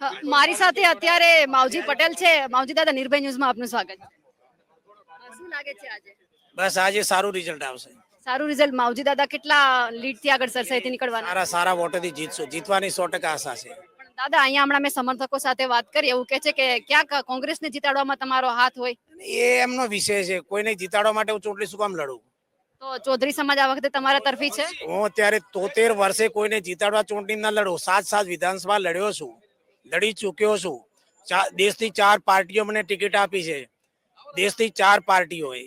મારી સાથે અત્યારે માવજી પટેલ છે. માવજી દાદા નિર્ભય ન્યૂઝમાં આપનું સ્વાગત શું લાગે છે આજે? બસ આજે સારું રિઝલ્ટ આવશે. સારું રિઝલ્ટ માવજી દાદા કેટલા લીડથી આગળ સરસાઈથી નીકળવાના? સારા સારા વોટથી જીતશું. જીતવાની સો ટકા આશા છે. દાદા અહીંયા હમણાં મેં સમર્થકો સાથે વાત કરી. એવું કે છે કે ક્યાંક કોંગ્રેસને જીતાડવામાં તમારો હાથ હોય? એ એમનો વિષય છે. કોઈને જીતાડવા માટે હું ચૂંટણી શું કામ લડું? તો ચૌધરી સમાજ આ વખતે તમારા તરફી છે? હું અત્યારે તોતેર વર્ષે કોઈને જીતાડવા ચૂંટણી ના લડું. સાત સાત વિધાનસભા લડ્યો છું. લડી ચૂક્યો છું. દેશની ચાર પાર્ટીઓ મને ટિકિટ આપી છે. દેશની ચાર પાર્ટીઓએ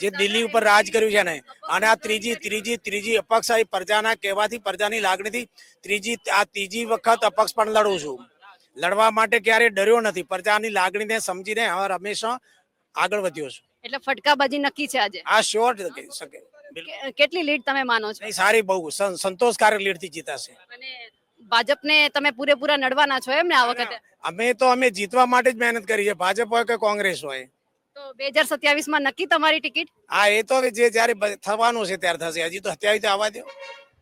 જે દિલ્હી ઉપર રાજ કર્યું છે ને અને આ ત્રીજી ત્રીજી ત્રીજી અપક્ષ આ પ્રજાના કહેવાથી પ્રજાની લાગણીથી ત્રીજી આ ત્રીજી વખત અપક્ષ પણ લડું છું. લડવા માટે ક્યારે ડર્યો નથી. પ્રજાની લાગણીને સમજીને હવે હંમેશા આગળ વધ્યો છું. એટલે ફટકાબાજી નક્કી છે આજે? આ શ્યોર શકે કેટલી લીડ તમે માનો છો? સારી બહુ સંતોષકારક લીડથી જીતાશે. અને ભાજપને તમે પૂરેપૂરા નડવાના છો એમ ને આ વખતે? અમે તો અમે જીતવા માટે જ મહેનત કરી છે. ભાજપ હોય કે કોંગ્રેસ હોય? તો બે હજાર સત્યાવીસમાં નક્કી તમારી ટિકિટ? હા એ તો હવે જે જયારે થવાનું છે ત્યારે થશે. હજી તો અત્યારે આવવા દો.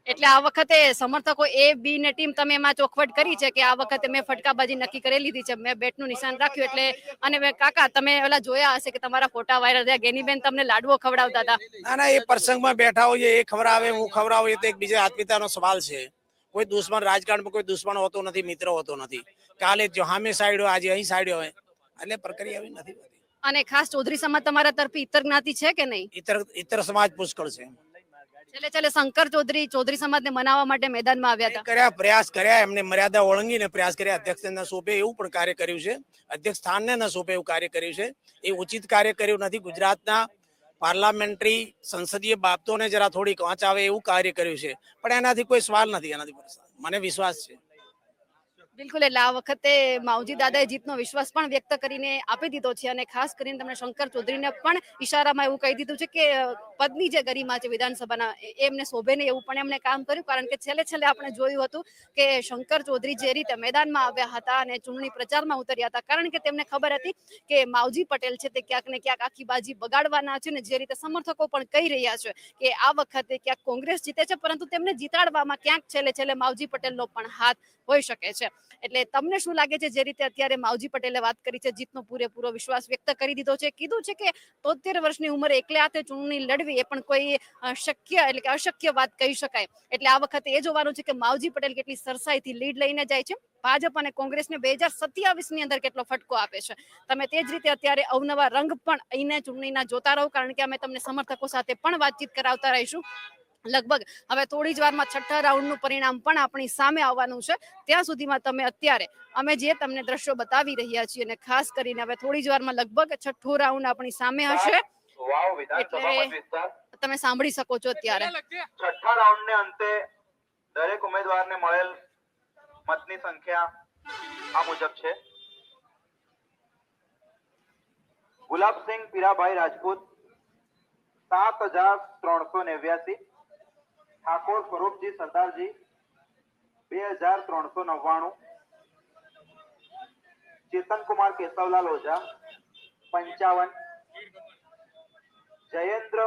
એટલે આ વખતે સમર્થકો એ બી ને ટીમ તમે એમાં ચોખવટ કરી છે કે આ વખતે મેં ફટકાબાજી નક્કી કરી લીધી છે? મેં બેટનું નિશાન રાખ્યું એટલે અને મેં કાકા તમે ઓલા જોયા હશે કે તમારા ફોટા વાયરલ થયા. ગેનીબેન તમને લાડવો ખવડાવતા હતા. ના ના એ પ્રસંગમાં બેઠા હોઈએ એ ખવડાવે હું ખવડાવું એ તો એક બીજા આત્મીયતાનો સવાલ છે. કોઈ દુશ્મન રાજકારણમાં કોઈ દુશ્મન હોતો નથી મિત્ર હોતો નથી. કાલે જો સામે સાઈડ હોય આજે અહીં સાઈડ હોય. એટલે પ્રક્રિયા એવી નથી અને ખાસ ચૌધરી સમાજ તમારા તરફી ઇતર જ્ઞાતિ છે કે નહીં? ઇતર ઇતર સમાજ પુષ્કળ છે. છેલ્લે છેલ્લે શંકર ચૌધરી ચૌધરી સમાજને મનાવવા માટે મેદાનમાં આવ્યા હતા. કર્યા પ્રયાસ કર્યા એમને મર્યાદા ઓળંગીને પ્રયાસ કર્યા. અધ્યક્ષ ન સોંપે એવું પણ કાર્ય કર્યું છે. અધ્યક્ષ સ્થાનને ન સોંપે એવું કાર્ય કર્યું છે. એ ઉચિત કાર્ય કર્યું નથી ગુજરાતના પાર્લામેન્ટરી સંસદીય બાબતોને જરા થોડીક વાંચ આવે એવું કાર્ય કર્યું છે. પણ એનાથી કોઈ સવાલ નથી, એનાથી મને વિશ્વાસ છે. બિલકુલ, એટલે આ વખતે માવજી દાદાએ જીતનો વિશ્વાસ પણ વ્યક્ત કરીને આપી દીધો છે અને ખાસ કરીને તમને શંકર ચૌધરીને પણ ઈશારામાં એવું કહી દીધું છે કે પદની જે ગરિમા છે વિધાનસભાના એમને શોભે નહીં એવું પણ એમણે કામ કર્યું. કારણ કે છેલ્લે છેલ્લે આપણે જોયું હતું કે શંકર ચૌધરી જે રીતે મેદાનમાં આવ્યા હતા અને ચૂંટણી પ્રચારમાં ઉતર્યા હતા, કારણ કે તેમને ખબર હતી કે માવજી પટેલ છે તે ક્યાંક ને ક્યાંક આખી બાજી બગાડવાના છે ને જે રીતે સમર્થકો પણ કહી રહ્યા છે કે આ વખતે ક્યાંક કોંગ્રેસ જીતે છે, પરંતુ તેમને જીતાડવામાં ક્યાંક છેલ્લે છેલ્લે માવજી પટેલનો પણ હાથ હોઈ શકે છે. એટલે તમને શું લાગે છે જે રીતે અત્યારે માવજી પટેલે વાત કરી છે, જીતનો પૂરેપૂરો વિશ્વાસ વ્યક્ત કરી દીધો છે? કીધું છે કે તોતેર વર્ષની ઉંમરે એકલે હાથે ચૂંટણી લડવી એ પણ કોઈ શક્ય એટલે કે અશક્ય વાત કહી શકાય. એટલે આ વખતે એ જોવાનું છે કે માવજી પટેલ કેટલી સરસાઈથી લીડ લઈને જાય છે. ભાજપ અને કોંગ્રેસને બે હજાર સત્યાવીસની અંદર કેટલો ફટકો આપે છે. તમે તે જ રીતે અત્યારે અવનવા રંગ પણ અહીંને ચૂંટણીના જોતા રહો, કારણ કે અમે તમને સમર્થકો સાથે પણ વાતચીત કરાવતા રહીશું. લગભગ હવે થોડી જ વારમાં છઠ્ઠા રાઉન્ડનું પરિણામ પણ આપણી સામે આવવાનું છે. ત્યાં સુધીમાં તમે અત્યારે અમે જે તમને દ્રશ્યો બતાવી રહ્યા છીએ અને ખાસ કરીને હવે થોડી જ વારમાં લગભગ છઠ્ઠો રાઉન્ડ આપણી સામે હશે. એટલે- તમે સાંભળી શકો છો અત્યારે. છઠ્ઠા રાઉન્ડ ને અંતે દરેક ઉમેદવારને મળેલ મતની સંખ્યા આ મુજબ છે. ગુલાબસિંહ પીરાભાઈ રાજપૂત સાત હજાર ત્રણસો નેવ્યાસી ઠાકોર સ્વરૂપજી સરદારજી બે હજાર ત્રણસો નવ્વાણું. ચેતનકુમાર કેશવલાલ ઓઝા પંચાવન. જયેન્દ્ર